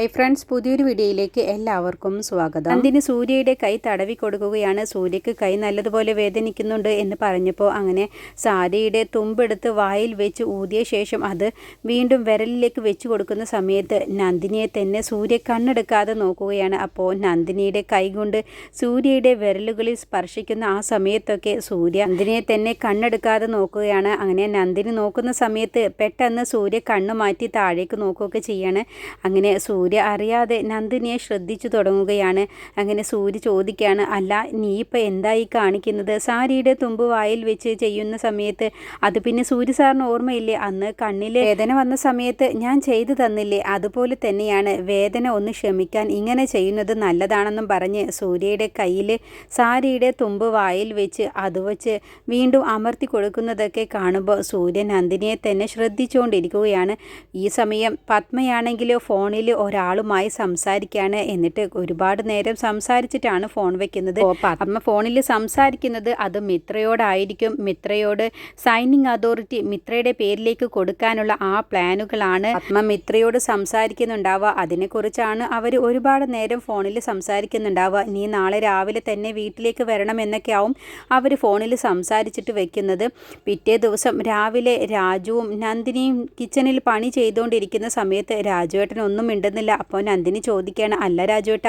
Hi friends പുതിയൊരു വീഡിയോയിലേക്ക് എല്ലാവർക്കും സ്വാഗതം. നന്ദിനി സൂര്യയുടെ കൈ തടവി കൊടുക്കുകയാണ്. സൂര്യക്ക് കൈ നല്ലതുപോലെ വേദനിക്കുന്നുണ്ട് എന്ന് പറഞ്ഞപ്പോൾ അങ്ങനെ സാരിയുടെ തുമ്പെടുത്ത് വായിൽ വെച്ച് ഊതിയ ശേഷം അത് വീണ്ടും വിരലിലേക്ക് വെച്ച് കൊടുക്കുന്ന സമയത്ത് നന്ദിനിയെ തന്നെ സൂര്യ കണ്ണെടുക്കാതെ നോക്കുകയാണ്. അപ്പോൾ നന്ദിനിയുടെ കൈ കൊണ്ട് സൂര്യയുടെ വിരലുകളിൽ സ്പർശിക്കുന്ന ആ സമയത്തൊക്കെ സൂര്യ നന്ദിനിയെ തന്നെ കണ്ണെടുക്കാതെ നോക്കുകയാണ്. അങ്ങനെ നന്ദിനി നോക്കുന്ന സമയത്ത് പെട്ടെന്ന് സൂര്യ കണ്ണു മാറ്റി താഴേക്ക് നോക്കുകയൊക്കെ ചെയ്യാണ്. അങ്ങനെ അറിയാതെ നന്ദിനിയെ ശ്രദ്ധിച്ചു തുടങ്ങുകയാണ്. അങ്ങനെ സൂര്യ ചോദിക്കുകയാണ് അല്ല നീ ഇപ്പം എന്തായി കാണിക്കുന്നത്? സാരിയുടെ തുമ്പ് വായിൽ വെച്ച് ചെയ്യുന്ന സമയത്ത് അത് പിന്നെ സൂര്യ സാറിന് ഓർമ്മയില്ലേ? അന്ന് കണ്ണിൽ വേദന വന്ന സമയത്ത് ഞാൻ ചെയ്തു തന്നില്ലേ? അതുപോലെ തന്നെയാണ് വേദന ഒന്ന് ക്ഷമിക്കാൻ ഇങ്ങനെ ചെയ്യുന്നത് നല്ലതാണെന്നും പറഞ്ഞ് സൂര്യയുടെ കയ്യിൽ സാരിയുടെ തുമ്പ് വായിൽ വെച്ച് അത് വെച്ച് വീണ്ടും അമർത്തി കൊടുക്കുന്നതൊക്കെ കാണുമ്പോൾ സൂര്യ നന്ദിനിയെ തന്നെ ശ്രദ്ധിച്ചുകൊണ്ടിരിക്കുകയാണ് ഈ സമയം പത്മയാണെങ്കിലോ ഫോണിൽ ഒരാളുമായി സംസാരിക്കുകയാണ് എന്നിട്ട് ഒരുപാട് നേരം സംസാരിച്ചിട്ടാണ് ഫോൺ വെക്കുന്നത്. അമ്മ ഫോണിൽ സംസാരിക്കുന്നത് അത് മിത്രയോടായിരിക്കും. മിത്രയോട് സൈനിങ് അതോറിറ്റി മിത്രയുടെ പേരിലേക്ക് കൊടുക്കാനുള്ള ആ പ്ലാനുകളാണ്. അമ്മ മിത്രയോട് സംസാരിക്കുന്നുണ്ടാവുക. അതിനെക്കുറിച്ചാണ് അവർ ഒരുപാട് നേരം ഫോണിൽ സംസാരിക്കുന്നുണ്ടാവുക. നീ നാളെ രാവിലെ തന്നെ വീട്ടിലേക്ക് വരണം എന്നൊക്കെ ആവും അവർ ഫോണിൽ സംസാരിച്ചിട്ട് വെക്കുന്നത്. പിറ്റേ ദിവസം രാവിലെ രാജുവും നന്ദിനിയും കിച്ചണിൽ പണി ചെയ്തുകൊണ്ടിരിക്കുന്ന സമയത്ത് രാജുവേട്ടൻ ഒന്നും മിണ്ടുന്നില്ല അപ്പോൾ നന്ദിനി ചോദിക്കുകയാണ് അല്ല രാജുവേട്ട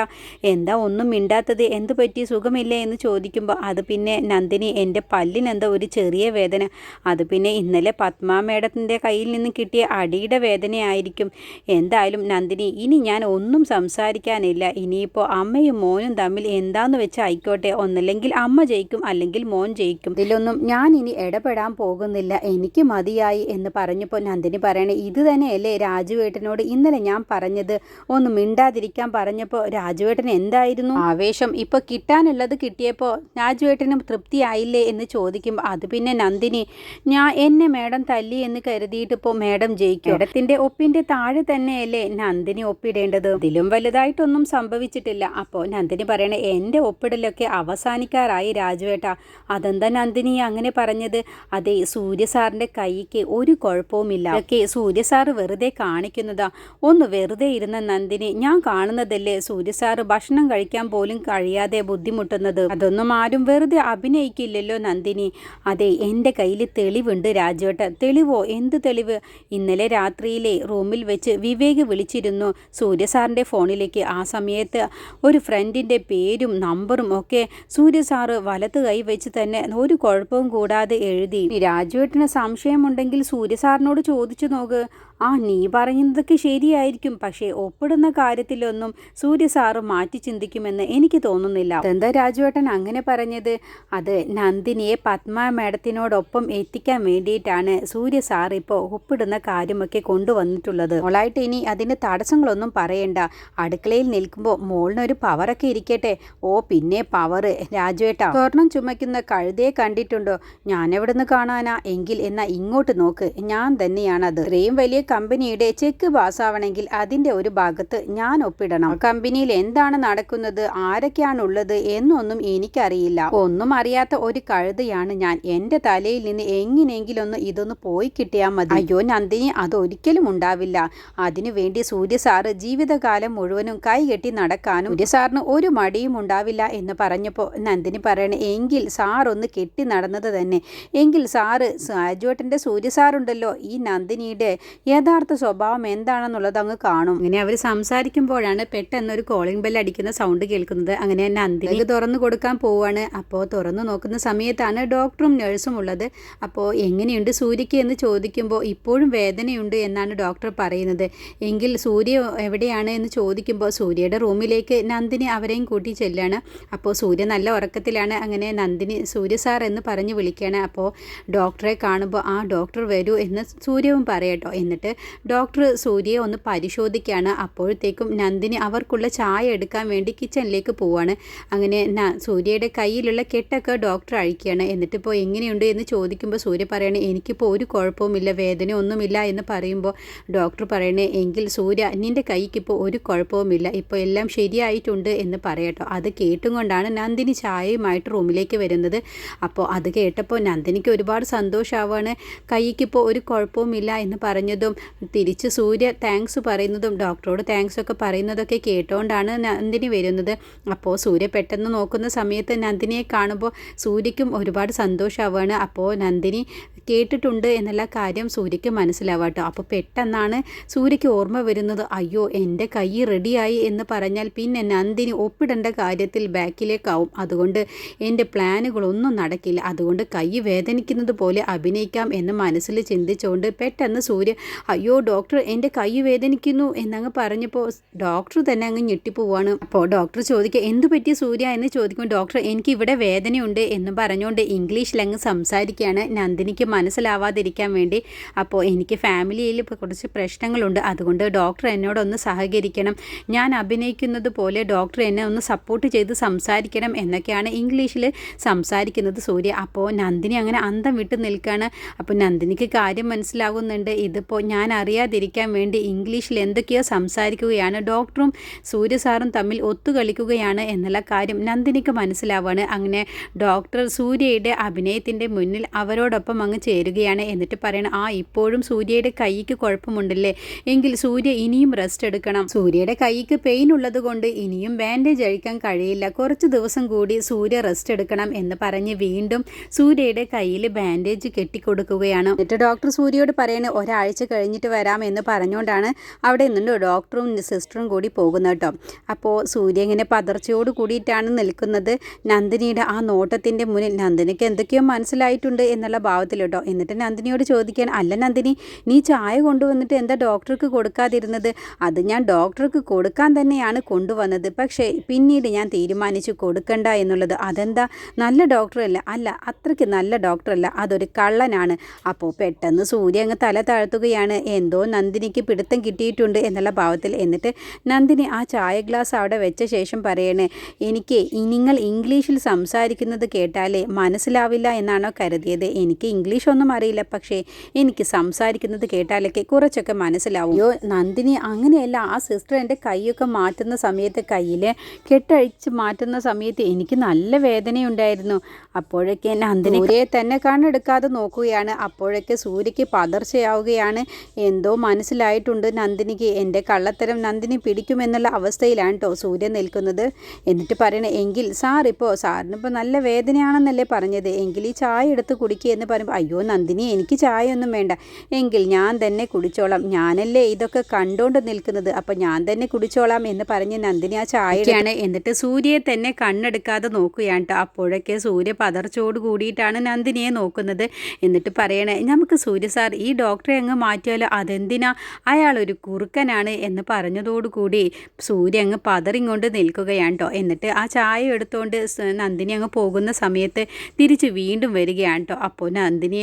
എന്താ ഒന്നും മിണ്ടാത്തത്? എന്ത് പറ്റി? സുഖമില്ലേ? എന്ന് ചോദിക്കുമ്പോൾ അത് പിന്നെ നന്ദിനി എന്റെ പല്ലിനെന്താ ഒരു ചെറിയ വേദന. അത് പിന്നെ ഇന്നലെ പത്മ മേഡത്തിന്റെ കയ്യിൽ നിന്ന് കിട്ടിയ അടിയുടെ വേദനയായിരിക്കും. എന്തായാലും നന്ദിനി ഇനി ഞാൻ ഒന്നും സംസാരിക്കാനില്ല. ഇനിയിപ്പോൾ അമ്മയും മോനും തമ്മിൽ എന്താന്ന് വെച്ചാൽ ആയിക്കോട്ടെ. ഒന്നല്ലെങ്കിൽ അമ്മ ജയിക്കും അല്ലെങ്കിൽ മോൻ ജയിക്കും. ഇതിലൊന്നും ഞാൻ ഇനി ഇടപെടാൻ പോകുന്നില്ല. എനിക്ക് മതിയായി എന്ന് പറഞ്ഞപ്പോൾ നന്ദിനി പറയണേ ഇത് തന്നെയല്ലേ രാജുവേട്ടനോട് ഇന്നലെ ഞാൻ പറഞ്ഞത്? ഒന്ന് മിണ്ടാതിരിക്കാൻ പറഞ്ഞപ്പോൾ രാജുവേട്ടൻ എന്തായിരുന്നു? ആവേശം. ഇപ്പൊ കിട്ടാനുള്ളത് കിട്ടിയപ്പോൾ രാജുവേട്ടനും തൃപ്തിയായില്ലേ എന്ന് ചോദിക്കുമ്പോൾ അത് പിന്നെ നന്ദിനി. ഞാൻ എന്നെ മേഡം തല്ലി എന്ന് കരുതിയിട്ട് ഇപ്പോൾ മേഡം ജയിക്കും. ഇടത്തിന്റെ ഒപ്പിന്റെ താഴെ തന്നെയല്ലേ നന്ദിനി ഒപ്പിടേണ്ടത്? ഇതിലും വലുതായിട്ടൊന്നും സംഭവിച്ചിട്ടില്ല. അപ്പോൾ നന്ദിനി പറയണ എന്റെ ഒപ്പിടലൊക്കെ അവസാനിക്കാറായി രാജുവേട്ട. അതെന്താ നന്ദിനി അങ്ങനെ പറഞ്ഞത്? അതെ സൂര്യ സാറിന്റെ കൈക്ക് ഒരു കുഴപ്പവുമില്ല. ഒക്കെ സൂര്യ സാറ് വെറുതെ കാണിക്കുന്നതാ. ഒന്ന് വെറുതെ ഇരുന്ന നന്ദിനി ഞാൻ കാണുന്നതല്ലേ സൂര്യസാറ് ഭക്ഷണം കഴിക്കാൻ പോലും കഴിയാതെ ബുദ്ധിമുട്ടുന്നത്. അതൊന്നും ആരും വെറുതെ അഭിനയിക്കില്ലല്ലോ നന്ദിനി. അതെ എന്റെ കയ്യിൽ തെളിവുണ്ട് രാജേട്ട. തെളിവോ? എന്ത് തെളിവ്? ഇന്നലെ രാത്രിയിലെ റൂമിൽ വെച്ച് വിവേക് വിളിച്ചിരുന്നു സൂര്യ സാറിന്റെ ഫോണിലേക്ക്. ആ സമയത്ത് ഒരു ഫ്രണ്ടിന്റെ പേരും നമ്പറും ഒക്കെ സൂര്യസാറ് വലത്ത് കൈ വെച്ച് തന്നെ ഒരു കുഴപ്പവും കൂടാതെ എഴുതി. രാജുവേട്ടന് സംശയമുണ്ടെങ്കിൽ സൂര്യസാറിനോട് ചോദിച്ചു നോക്ക്. ആ നീ പറയുന്നതൊക്കെ ശരിയായിരിക്കും. പക്ഷേ ഒപ്പിടുന്ന കാര്യത്തിലൊന്നും സൂര്യ സാറ് മാറ്റി ചിന്തിക്കുമെന്ന് എനിക്ക് തോന്നുന്നില്ല. എന്താ രാജുവേട്ടൻ അങ്ങനെ പറഞ്ഞത്? അത് നന്ദിനിയെ പത്മ മേഡത്തിനോടൊപ്പം എത്തിക്കാൻ വേണ്ടിയിട്ടാണ് സൂര്യ സാർ ഇപ്പോൾ ഒപ്പിടുന്ന കാര്യമൊക്കെ കൊണ്ടുവന്നിട്ടുള്ളത്. മോളായിട്ട് ഇനി അതിന് തടസ്സങ്ങളൊന്നും പറയണ്ട. അടുക്കളയിൽ നിൽക്കുമ്പോൾ മോളിനൊരു പവറൊക്കെ ഇരിക്കട്ടെ. ഓ പിന്നെ പവർ രാജുവേട്ട സ്വർണം ചുമക്കുന്ന കഴുതയെ കണ്ടിട്ടുണ്ടോ? ഞാൻ എവിടെ നിന്ന് കാണാനാ? എങ്കിൽ എന്നാ ഇങ്ങോട്ട് നോക്ക്. ഞാൻ തന്നെയാണത്. ഇത്രയും വലിയ കമ്പനിയുടെ ചെക്ക് പാസ്സാവണമെങ്കിൽ അതിന്റെ ഒരു ഭാഗത്ത് ഞാൻ ഒപ്പിടണം. കമ്പനിയിൽ എന്താണ് നടക്കുന്നത്? ആരൊക്കെയാണുള്ളത്? എന്നൊന്നും എനിക്കറിയില്ല. ഒന്നും അറിയാത്ത ഒരു കഴുതയാണ് ഞാൻ. എന്റെ തലയിൽ നിന്ന് എങ്ങനെയെങ്കിലും ഒന്ന് ഇതൊന്ന് പോയി കിട്ടിയാൽ മതി. അയ്യോ നന്ദിനി അതൊരിക്കലും ഉണ്ടാവില്ല. അതിനുവേണ്ടി സൂര്യ സാറ് ജീവിതകാലം മുഴുവനും കൈകെട്ടി നടക്കാനും സൂര്യ സാറിന് ഒരു മടിയും ഉണ്ടാവില്ല എന്ന് പറഞ്ഞപ്പോൾ നന്ദിനി പറയണ എങ്കിൽ സാർ ഒന്ന് കെട്ടി നടന്നത് തന്നെ. എങ്കിൽ സാറ് സാജുവേട്ടന്റെ സൂര്യ സാറുണ്ടല്ലോ. ഈ നന്ദിനിയുടെ യഥാർത്ഥ സ്വഭാവം എന്താണെന്നുള്ളത് അങ്ങ് കാണും. അങ്ങനെ അവർ സംസാരിക്കുമ്പോഴാണ് പെട്ടെന്ന് ഒരു കോളിംഗ് ബെൽ അടിക്കുന്ന സൗണ്ട് കേൾക്കുന്നത്. അങ്ങനെ തന്നെ നന്ദിനി തുറന്നു കൊടുക്കാൻ പോവാണ്. അപ്പോൾ തുറന്നു നോക്കുന്ന സമയത്താണ് ഡോക്ടറും നഴ്സും ഉള്ളത്. അപ്പോൾ എങ്ങനെയുണ്ട് സൂര്യയ്ക്ക് എന്ന് ചോദിക്കുമ്പോൾ ഇപ്പോഴും വേദനയുണ്ട് എന്നാണ് ഡോക്ടർ പറയുന്നത്. എങ്കിൽ സൂര്യ എവിടെയാണ് എന്ന് ചോദിക്കുമ്പോൾ സൂര്യയുടെ റൂമിലേക്ക് നന്ദിനി അവരെയും കൂട്ടി ചെല്ലാണ്. അപ്പോൾ സൂര്യ നല്ല ഉറക്കത്തിലാണ്. അങ്ങനെ നന്ദിനി സൂര്യ സാർ എന്ന് പറഞ്ഞ് വിളിക്കുകയാണ് അപ്പോൾ ഡോക്ടറെ കാണുമ്പോൾ ആ ഡോക്ടർ വരൂ എന്ന് സൂര്യവും പറയട്ടോ. എന്നിട്ട് ഡോക്ടർ സൂര്യയെ ഒന്ന് പരിശോധിക്കുകയാണ് അപ്പോഴത്തേക്കും നന്ദിനി അവർക്കുള്ള ചായ എടുക്കാൻ വേണ്ടി കിച്ചണിലേക്ക് പോവാണ്. അങ്ങനെ സൂര്യയുടെ കയ്യിലുള്ള കെട്ടൊക്കെ ഡോക്ടർ അഴിക്കുകയാണ്. എന്നിട്ടിപ്പോൾ എങ്ങനെയുണ്ട് എന്ന് ചോദിക്കുമ്പോൾ സൂര്യ പറയണേ എനിക്കിപ്പോൾ ഒരു കുഴപ്പവുമില്ല വേദന ഒന്നുമില്ല എന്ന് പറയുമ്പോൾ ഡോക്ടർ പറയണേ എങ്കിൽ സൂര്യ നിന്റെ കൈക്കിപ്പോൾ ഒരു കുഴപ്പവുമില്ല. ഇപ്പോൾ എല്ലാം ശരിയായിട്ടുണ്ട് എന്ന് പറയട്ടോ. അത് കേട്ടും കൊണ്ടാണ് നന്ദിനി ചായയുമായിട്ട് റൂമിലേക്ക് വരുന്നത്. അപ്പോൾ അത് കേട്ടപ്പോൾ നന്ദിനിക്ക് ഒരുപാട് സന്തോഷമാവാണ് കൈക്കിപ്പോൾ ഒരു കുഴപ്പവുമില്ല എന്ന് പറഞ്ഞതും തിരിച്ച് സൂര്യ താങ്ക്സ് പറയുന്നതും ഡോക്ടറോട് താങ്ക്സ് ഒക്കെ പറയുന്നതൊക്കെ കേട്ടുകൊണ്ടാണ് നന്ദിനി വരുന്നത്. അപ്പോൾ സൂര്യ പെട്ടെന്ന് നോക്കുന്ന സമയത്ത് നന്ദിനിയെ കാണുമ്പോൾ സൂര്യയ്ക്കും ഒരുപാട് സന്തോഷമാവുകയാണ് അപ്പോൾ നന്ദിനി കേട്ടിട്ടുണ്ട് എന്നുള്ള കാര്യം സൂര്യയ്ക്ക് മനസ്സിലാവാട്ടോ അപ്പോൾ പെട്ടെന്നാണ് സൂര്യയ്ക്ക് ഓർമ്മ വരുന്നത് അയ്യോ എന്റെ കൈ റെഡിയായി എന്ന് പറഞ്ഞാൽ പിന്നെ നന്ദിനി ഒപ്പിടേണ്ട കാര്യത്തിൽ ബാക്കിലേക്കാവും. അതുകൊണ്ട് എന്റെ പ്ലാനുകളൊന്നും നടക്കില്ല. അതുകൊണ്ട് കൈ വേദനിക്കുന്നത് പോലെ അഭിനയിക്കാം എന്ന് മനസ്സിൽ ചിന്തിച്ചുകൊണ്ട് പെട്ടെന്ന് സൂര്യ അയ്യോ ഡോക്ടർ എന്റെ കൈ വേദനിക്കുന്നു എന്നങ്ങ് പറഞ്ഞപ്പോൾ ഡോക്ടർ തന്നെ അങ്ങ് ഞെട്ടിപ്പോവാണ്. അപ്പോൾ ഡോക്ടർ ചോദിക്കുക എന്തു പറ്റി സൂര്യ? എന്ന് ചോദിക്കുമ്പോൾ ഡോക്ടർ എനിക്ക് ഇവിടെ വേദനയുണ്ട് എന്ന് പറഞ്ഞുകൊണ്ട് ഇംഗ്ലീഷിൽ അങ്ങ് സംസാരിക്കുകയാണ് നന്ദിനിക്ക് മനസ്സിലാവാതിരിക്കാൻ വേണ്ടി അപ്പോൾ എനിക്ക് ഫാമിലിയിൽ ഇപ്പോൾ കുറച്ച് പ്രശ്നങ്ങളുണ്ട്. അതുകൊണ്ട് ഡോക്ടർ എന്നോടൊന്ന് സഹകരിക്കണം. ഞാൻ അഭിനയിക്കുന്നത് പോലെ ഡോക്ടർ എന്നെ ഒന്ന് സപ്പോർട്ട് ചെയ്ത് സംസാരിക്കണം എന്നൊക്കെയാണ് ഇംഗ്ലീഷിൽ സംസാരിക്കുന്നത് സൂര്യ. അപ്പോൾ നന്ദിനി അങ്ങനെ അന്തം വിട്ട് നിൽക്കുകയാണ് അപ്പോൾ നന്ദിനിക്ക് കാര്യം മനസ്സിലാകുന്നുണ്ട് ഇതിപ്പോൾ ഞാൻ അറിയാതിരിക്കാൻ വേണ്ടി ഇംഗ്ലീഷിൽ എന്തൊക്കെയോ സംസാരിക്കുകയാണ്. ഡോക്ടറും സൂര്യ സാറും തമ്മിൽ ഒത്തുകളിക്കുകയാണ് എന്നുള്ള കാര്യം നന്ദിനിക്ക് മനസ്സിലാവുകയാണ് അങ്ങനെ ഡോക്ടർ സൂര്യയുടെ അഭിനയത്തിന്റെ മുന്നിൽ അവരോടൊപ്പം അങ്ങ് ചേരുകയാണ് എന്നിട്ട് പറയണം ആ ഇപ്പോഴും സൂര്യയുടെ കൈക്ക് കുഴപ്പമുണ്ടല്ലേ? എങ്കിൽ സൂര്യ ഇനിയും റെസ്റ്റ് എടുക്കണം. സൂര്യയുടെ കൈക്ക് പെയിൻ ഉള്ളത് കൊണ്ട് ഇനിയും ബാൻഡേജ് അഴിക്കാൻ കഴിയില്ല. കുറച്ച് ദിവസം കൂടി സൂര്യ റെസ്റ്റ് എടുക്കണം എന്ന് പറഞ്ഞ് വീണ്ടും സൂര്യയുടെ കയ്യിൽ ബാൻഡേജ് കെട്ടിക്കൊടുക്കുകയാണ്. എന്നിട്ട് ഡോക്ടർ സൂര്യയോട് പറയണ ഒരാഴ്ച കഴിഞ്ഞിട്ട് വരാം എന്ന് പറഞ്ഞുകൊണ്ടാണ് അവിടെ നിന്നുണ്ട് ഡോക്ടറും സിസ്റ്ററും കൂടി പോകുന്നത് കേട്ടോ. അപ്പോൾ സൂര്യ ഇങ്ങനെ പതർച്ചയോട് കൂടിയിട്ടാണ് നിൽക്കുന്നത്. നന്ദിനിയുടെ ആ നോട്ടത്തിന്റെ മുന്നിൽ നന്ദിനിക്ക് എന്തൊക്കെയോ മനസ്സിലായിട്ടുണ്ട് എന്നുള്ള ഭാവത്തിൽ കേട്ടോ. എന്നിട്ട് നന്ദിനിയോട് ചോദിക്കാൻ അല്ല നന്ദിനി നീ ചായ കൊണ്ടുവന്നിട്ട് എന്താ ഡോക്ടർക്ക് കൊടുക്കാതിരുന്നത്? അത് ഞാൻ ഡോക്ടർക്ക് കൊടുക്കാൻ തന്നെയാണ് കൊണ്ടുവന്നത്. പക്ഷേ പിന്നീട് ഞാൻ തീരുമാനിച്ചു കൊടുക്കണ്ട എന്നുള്ളത്. അതെന്താ? നല്ല ഡോക്ടറല്ല? അല്ല അത്രയ്ക്ക് നല്ല ഡോക്ടറല്ല. അതൊരു കള്ളനാണ്. അപ്പോൾ പെട്ടെന്ന് സൂര്യ അങ്ങ് തല താഴ്ത്തുകയാണ്. എന്തോ നന്ദിനിക്ക് പിടുത്തം കിട്ടിയിട്ടുണ്ട് എന്നുള്ള ഭാവത്തിൽ എന്നിട്ട് നന്ദിനി ആ ചായ ഗ്ലാസ് അവിടെ വെച്ച ശേഷം പറയണേ എനിക്ക് നിങ്ങൾ ഇംഗ്ലീഷിൽ സംസാരിക്കുന്നത് കേട്ടാലേ മനസ്സിലാവില്ല എന്നാണോ കരുതിയത്? എനിക്ക് ഇംഗ്ലീഷ് ഒന്നും അറിയില്ല. പക്ഷേ എനിക്ക് സംസാരിക്കുന്നത് കേട്ടാലൊക്കെ കുറച്ചൊക്കെ മനസ്സിലാവും. അയ്യോ നന്ദിനി അങ്ങനെയല്ല. ആ സിസ്റ്റർ എന്റെ കൈയൊക്കെ മാറ്റുന്ന സമയത്ത് കയ്യിൽ കെട്ടഴിച്ച് മാറ്റുന്ന സമയത്ത് എനിക്ക് നല്ല വേദനയുണ്ടായിരുന്നു. അപ്പോഴൊക്കെ നന്ദിനി ഒരേ തന്നെ കണ്ണെടുക്കാതെ നോക്കുകയാണ്. അപ്പോഴൊക്കെ സൂര്യയ്ക്ക് പതർച്ചയാവുകയാണ്. എന്തോ മനസ്സിലായിട്ടുണ്ട് നന്ദിനിക്ക്. എന്റെ കള്ളത്തരം നന്ദിനി പിടിക്കുമെന്നുള്ള അവസ്ഥയിലാണ് കേട്ടോ സൂര്യ നിൽക്കുന്നത്. എന്നിട്ട് പറയണേ എങ്കിൽ സാർ ഇപ്പോൾ സാറിനിപ്പോൾ നല്ല വേദനയാണെന്നല്ലേ പറഞ്ഞത്. എങ്കിൽ ഈ ചായ എടുത്ത് കുടിക്കുക എന്ന് പറയുമ്പോൾ അയ്യോ നന്ദിനി എനിക്ക് ചായ ഒന്നും വേണ്ട. എങ്കിൽ ഞാൻ തന്നെ കുടിച്ചോളാം. ഞാനല്ലേ ഇതൊക്കെ കണ്ടുകൊണ്ട് നിൽക്കുന്നത്. അപ്പം ഞാൻ തന്നെ കുടിച്ചോളാം എന്ന് പറഞ്ഞ് നന്ദിനി ആ ചായയാണ് എന്നിട്ട് സൂര്യയെ തന്നെ കണ്ണെടുക്കാതെ നോക്കുകയാണ് കേട്ടോ അപ്പോഴൊക്കെ സൂര്യ പതർച്ചോട് കൂടിയിട്ടാണ് നന്ദിനിയെ നോക്കുന്നത്. എന്നിട്ട് പറയണേ നമുക്ക് സൂര്യ സാർ ഈ ഡോക്ടറെ അങ്ങ് മാറ്റിയാലോ? അതെന്തിനാ? അയാൾ ഒരു കുറുക്കനാണ് എന്ന് പറഞ്ഞതോടുകൂടി സൂര്യ അങ്ങ് പതറിങ്ങോണ്ട് നിൽക്കുകയാണ് കേട്ടോ എന്നിട്ട് ആ ചായ എടുത്തുകൊണ്ട് നന്ദിനി അങ്ങ് പോകുന്ന സമയത്ത് തിരിച്ച് വീണ്ടും വരികയാണ് കേട്ടോ അപ്പോൾ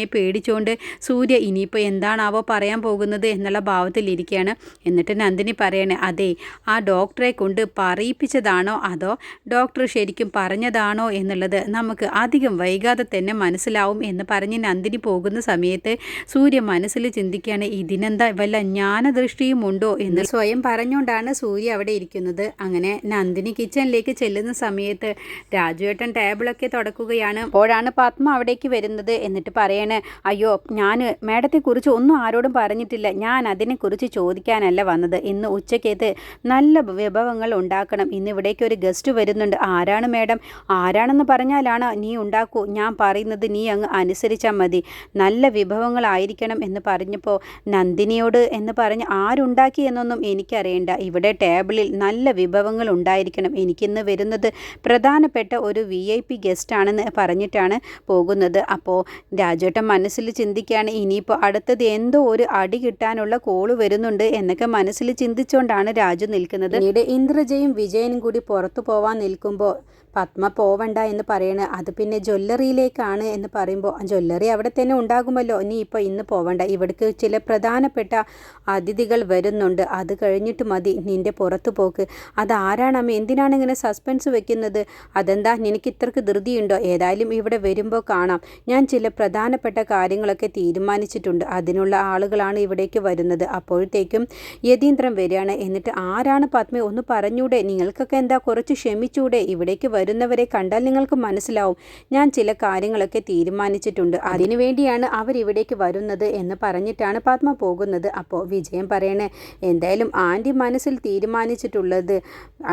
നന്ദിനിയെ പേടിച്ചുകൊണ്ട് സൂര്യ ഇനിയിപ്പോൾ എന്താണാവോ പറയാൻ പോകുന്നത്? എന്നുള്ള ഭാവത്തിലിരിക്കുകയാണ് എന്നിട്ട് നന്ദിനി പറയണേ അതെ ആ ഡോക്ടറെ കൊണ്ട് പറയിപ്പിച്ചതാണോ അതോ ഡോക്ടർ ശരിക്കും പറഞ്ഞതാണോ എന്നുള്ളത് നമുക്ക് അധികം വൈകാതെ തന്നെ മനസ്സിലാവും എന്ന് പറഞ്ഞ് നന്ദിനി പോകുന്ന സമയത്ത് സൂര്യ മനസ്സിൽ ചിന്തിക്കുകയാണ് ഇതിനെന്താ വല്ല ജ്ഞാനദൃഷ്ടിയും ഉണ്ടോ? എന്ന് സ്വയം പറഞ്ഞുകൊണ്ടാണ് സൂര്യ അവിടെ ഇരിക്കുന്നത്. അങ്ങനെ നന്ദിനി കിച്ചണിലേക്ക് ചെല്ലുന്ന സമയത്ത് രാജുവേട്ടൻ ടേബിളൊക്കെ തുടക്കുകയാണ്. അപ്പോഴാണ് പത്മ അവിടേക്ക് വരുന്നത് എന്നിട്ട് പറയണേ അയ്യോ ഞാൻ മേഡത്തെക്കുറിച്ച് ഒന്നും ആരോടും പറഞ്ഞിട്ടില്ല. ഞാൻ അതിനെക്കുറിച്ച് ചോദിക്കാനല്ല വന്നത്. ഇന്ന് ഉച്ചക്കേത്ത് നല്ല വിഭവങ്ങൾ ഉണ്ടാക്കണം. ഇന്ന് ഇവിടേക്ക് ഒരു ഗസ്റ്റ് വരുന്നുണ്ട്. ആരാണ് മേഡം? ആരാണെന്ന് പറഞ്ഞാലാണ് നീ ഉണ്ടാക്കൂ. ഞാൻ പറയുന്നത് നീ അങ്ങ് അനുസരിച്ചാൽ മതി. നല്ല വിഭവങ്ങളായിരിക്കണം എന്ന് പറഞ്ഞപ്പോൾ നന്ദിനിയോട് എന്ന് പറഞ്ഞ് ആരുണ്ടാക്കി എന്നൊന്നും എനിക്കറിയണ്ട. ഇവിടെ ടേബിളിൽ നല്ല വിഭവങ്ങൾ ഉണ്ടായിരിക്കണം. എനിക്കിന്ന് വരുന്നത് പ്രധാനപ്പെട്ട ഒരു വി ഐ പി ഗസ്റ്റാണെന്ന് പറഞ്ഞിട്ടാണ് പോകുന്നത്. അപ്പോൾ രാജേട്ടൻ മനസ്സിൽ ചിന്തിക്കുകയാണ്. ഇനിയിപ്പോൾ അടുത്തത് എന്തോ ഒരു അടി കിട്ടാനുള്ള കോൾ വരുന്നുണ്ട് എന്നൊക്കെ മനസ്സിൽ ചിന്തിച്ചുകൊണ്ടാണ് രാജു നിൽക്കുന്നത്. ഇന്ദ്രജയും വിജയനും കൂടി പുറത്തു പോവാൻ നിൽക്കുമ്പോൾ പത്മ പോവണ്ട എന്ന് പറയണ. അത് പിന്നെ ജ്വല്ലറിയിലേക്കാണ് എന്ന് പറയുമ്പോൾ ജ്വല്ലറി അവിടെ തന്നെ ഉണ്ടാകുമല്ലോ. നീ ഇപ്പോൾ ഇന്ന് പോവണ്ട. ഇവിടേക്ക് ചില പ്രധാനപ്പെട്ട അതിഥികൾ വരുന്നുണ്ട്. അത് കഴിഞ്ഞിട്ട് മതി. നിന്റെ പുറത്തു പോക്ക്. അതാരാണ് അമ്മ? എന്തിനാണ് ഇങ്ങനെ സസ്പെൻസ് വെക്കുന്നത്? അതെന്താ? നിനക്ക് ഇത്രക്ക് ധൃതിയുണ്ടോ? ഏതായാലും ഇവിടെ വരുമ്പോൾ കാണാം. ഞാൻ ചില പ്രധാനപ്പെട്ട കാര്യങ്ങളൊക്കെ തീരുമാനിച്ചിട്ടുണ്ട്. അതിനുള്ള ആളുകളാണ് ഇവിടേക്ക് വരുന്നത്. അപ്പോഴത്തേക്കും യതീന്ദ്രം വരികയാണ്. എന്നിട്ട് ആരാണ് പത്മ? ഒന്ന് പറഞ്ഞൂടെ. നിങ്ങൾക്കൊക്കെ എന്താ കുറച്ച് ക്ഷമിച്ചൂടെ? ഇവിടേക്ക് വരുന്നവരെ കണ്ടാൽ നിങ്ങൾക്ക് മനസ്സിലാവും. ഞാൻ ചില കാര്യങ്ങളൊക്കെ തീരുമാനിച്ചിട്ടുണ്ട്. അതിനുവേണ്ടിയാണ് അവരിവിടേക്ക് വരുന്നത് എന്ന് പറഞ്ഞിട്ടാണ് പത്മ പോകുന്നത്. അപ്പോൾ വിജയം പറയണേ എന്തായാലും ആന്റി മനസ്സിൽ തീരുമാനിച്ചിട്ടുള്ളത്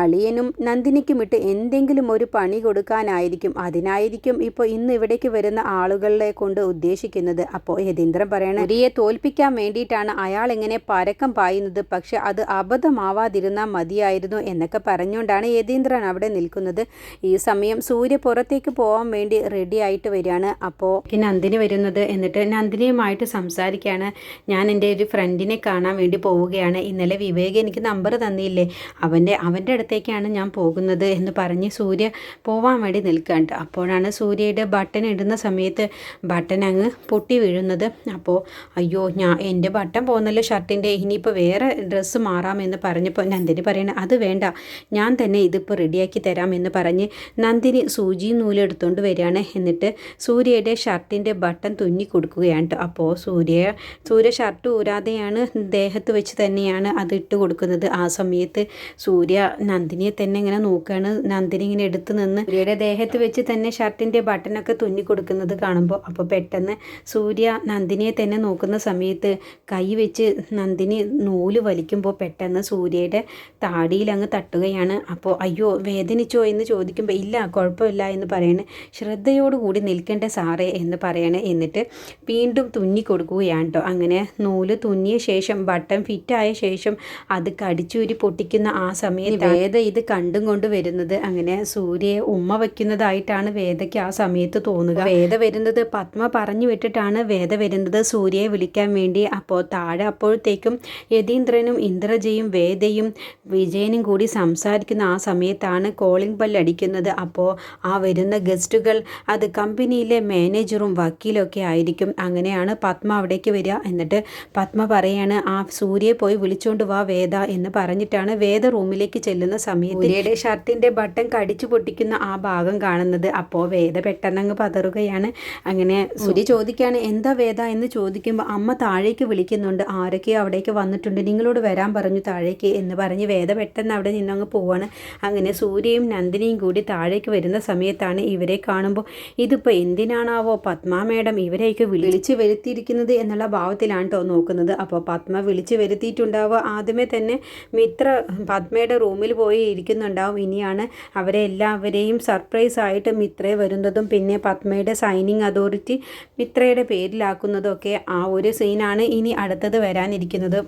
അളിയനും നന്ദിനിക്കും ഇട്ട് എന്തെങ്കിലും ഒരു പണി കൊടുക്കാനായിരിക്കും. അതിനായിരിക്കും ഇപ്പോൾ ഇന്ന് ഇവിടേക്ക് വരുന്ന ആളുകളെ കൊണ്ട് ഉദ്ദേശിക്കുന്നത്. അപ്പോൾ യതീന്ദ്രൻ പറയണേ ഉരിയെ തോൽപ്പിക്കാൻ വേണ്ടിയിട്ടാണ് അയാൾ എങ്ങനെ പരക്കം പായുന്നത്. പക്ഷെ അത് അബദ്ധമാവാതിരുന്നാൽ മതിയായിരുന്നു എന്നൊക്കെ പറഞ്ഞുകൊണ്ടാണ് യതീന്ദ്രൻ അവിടെ നിൽക്കുന്നത്. ഈ സമയം സൂര്യ പുറത്തേക്ക് പോകാൻ വേണ്ടി റെഡി ആയിട്ട് വരികയാണ്. അപ്പോൾ നന്ദിനി വരുന്നത് എന്നിട്ട് നന്ദിനിയുമായിട്ട് സംസാരിക്കുകയാണ്. ഞാൻ എന്റെ ഒരു ഫ്രണ്ടിനെ കാണാൻ വേണ്ടി പോവുകയാണ്. ഇന്നലെ വിവേക് എനിക്ക് നമ്പർ തന്നില്ലേ? അവന്റെ അവന്റെ അടുത്തേക്കാണ് ഞാൻ പോകുന്നത് എന്ന് പറഞ്ഞ് സൂര്യ പോവാൻ വേണ്ടി നിൽക്കാണ്ട് അപ്പോഴാണ് സൂര്യയുടെ ബട്ടൺ ഇടുന്ന സമയത്ത് ബട്ടൺ അങ്ങ് പൊട്ടി വീഴുന്നത്. അപ്പോൾ അയ്യോ ഞാൻ എന്റെ ബട്ടൺ പോകുന്നല്ലോ ഷർട്ടിന്റെ. ഇനിയിപ്പോൾ വേറെ ഡ്രസ്സ് മാറാമെന്ന് പറഞ്ഞപ്പോൾ നന്ദിനി പറയണ അത് വേണ്ട. ഞാൻ തന്നെ ഇതിപ്പോൾ റെഡിയാക്കി തരാമെന്ന് പറഞ്ഞ് നന്ദിനി സൂചി നൂലെടുത്തുകൊണ്ട് വരികയാണ്. എന്നിട്ട് സൂര്യയുടെ ഷർട്ടിന്റെ ബട്ടൺ തുന്നി കൊടുക്കുകയാണ്. കേട്ടോ അപ്പോൾ സൂര്യ സൂര്യ ഷർട്ട് ഊരാതെയാണ് ദേഹത്ത് വെച്ച് തന്നെയാണ് അത് ഇട്ട് കൊടുക്കുന്നത്. ആ സമയത്ത് സൂര്യ നന്ദിനിയെ തന്നെ ഇങ്ങനെ നോക്കുകയാണ് നന്ദിനി ഇങ്ങനെ എടുത്തു നിന്ന് സൂര്യയുടെ ദേഹത്ത് വെച്ച് തന്നെ ഷർട്ടിന്റെ ബട്ടണൊക്കെ തുന്നി കൊടുക്കുന്നത് കാണുമ്പോൾ അപ്പോൾ പെട്ടെന്ന് സൂര്യ നന്ദിനിയെ തന്നെ നോക്കുന്ന സമയത്ത് കൈ വെച്ച് നന്ദിനി നൂൽ വലിക്കുമ്പോൾ പെട്ടെന്ന് സൂര്യയുടെ താടിയിൽ അങ്ങ് തട്ടുകയാണ്. അപ്പോൾ അയ്യോ വേദനിച്ചോ എന്ന് ചോദിക്കുമ്പോൾ ഇല്ല കുഴപ്പമില്ല എന്ന് പറയണേ ശ്രദ്ധയോടുകൂടി നിൽക്കേണ്ട സാറേ എന്ന് പറയണേ എന്നിട്ട് വീണ്ടും തുന്നി കൊടുക്കുകയാണ് കേട്ടോ അങ്ങനെ നൂൽ തുന്നിയ ശേഷം ബട്ടൺ ഫിറ്റായ ശേഷം അത് കടിച്ചൂരി പൊട്ടിക്കുന്ന ആ സമയത്ത് വേദ ഇത് കണ്ടും കൊണ്ട് വരുന്നത് അങ്ങനെ സൂര്യയെ ഉമ്മ വയ്ക്കുന്നതായിട്ടാണ് വേദയ്ക്ക് ആ സമയത്ത് തോന്നുക. വേദ വരുന്നത് പത്മ പറഞ്ഞു വിട്ടിട്ടാണ് വേദ വരുന്നത് സൂര്യയെ വിളിക്കാൻ വേണ്ടി. അപ്പോൾ താഴെ അപ്പോഴത്തേക്കും യതീന്ദ്രനും ഇന്ദ്രജയും വേദയും വിജയനും കൂടി സംസാരിക്കുന്ന ആ സമയത്താണ് കോളിംഗ് ബെൽ അടിക്കുന്നത് അപ്പോൾ ആ വരുന്ന ഗസ്റ്റുകൾ അത് കമ്പനിയിലെ മാനേജറും വക്കീലൊക്കെ ആയിരിക്കും. അങ്ങനെയാണ് പത്മ അവിടേക്ക് വരിക. എന്നിട്ട് പത്മ പറയാണ് ആ സൂര്യയെ പോയി വിളിച്ചുകൊണ്ട് വാ വേദ എന്ന് പറഞ്ഞിട്ടാണ് വേദ റൂമിലേക്ക് ചെല്ലുന്ന സമയത്ത് സൂര്യയുടെ ഷർട്ടിന്റെ ബട്ടൺ കടിച്ചു പൊട്ടിക്കുന്ന ആ ഭാഗം കാണുന്നത്. അപ്പോൾ വേദ പെട്ടെന്ന് അങ്ങ് പതറുകയാണ്. അങ്ങനെ സൂര്യ ചോദിക്കുകയാണ് എന്താ വേദ? എന്ന് ചോദിക്കുമ്പോൾ അമ്മ താഴേക്ക് വിളിക്കുന്നുണ്ട്. ആരൊക്കെയോ അവിടേക്ക് വന്നിട്ടുണ്ട്. നിങ്ങളോട് വരാൻ പറഞ്ഞു താഴേക്ക് എന്ന് പറഞ്ഞ് വേദ പെട്ടെന്ന് അവിടെ നിന്നങ്ങ് പോവാണ്. അങ്ങനെ സൂര്യയും നന്ദിനിയും കൂടി താഴേക്ക് വരുന്ന സമയത്താണ് ഇവരെ കാണുമ്പോൾ ഇതിപ്പോൾ എന്തിനാണാവോ പത്മ മേഡം ഇവരെയൊക്കെ വിളിച്ചു വരുത്തിയിരിക്കുന്നത് എന്നുള്ള ഭാവത്തിലാണ് കേട്ടോ നോക്കുന്നത്. അപ്പോൾ പത്മ വിളിച്ചു വരുത്തിയിട്ടുണ്ടാവുക ആദ്യമേ തന്നെ മിത്ര പത്മയുടെ റൂമിൽ പോയി ഇരിക്കുന്നുണ്ടാവും. ഇനിയാണ് അവരെ എല്ലാവരെയും സർപ്രൈസ് ആയിട്ട് മിത്രയെ വരുന്നതും പിന്നെ പത്മയുടെ സൈനിങ് അതോറിറ്റി മിത്രയുടെ പേരിലാക്കുന്നതും ഒക്കെ ആ ഒരു സീനാണ് ഇനി അടുത്തത് വരാനിരിക്കുന്നത്.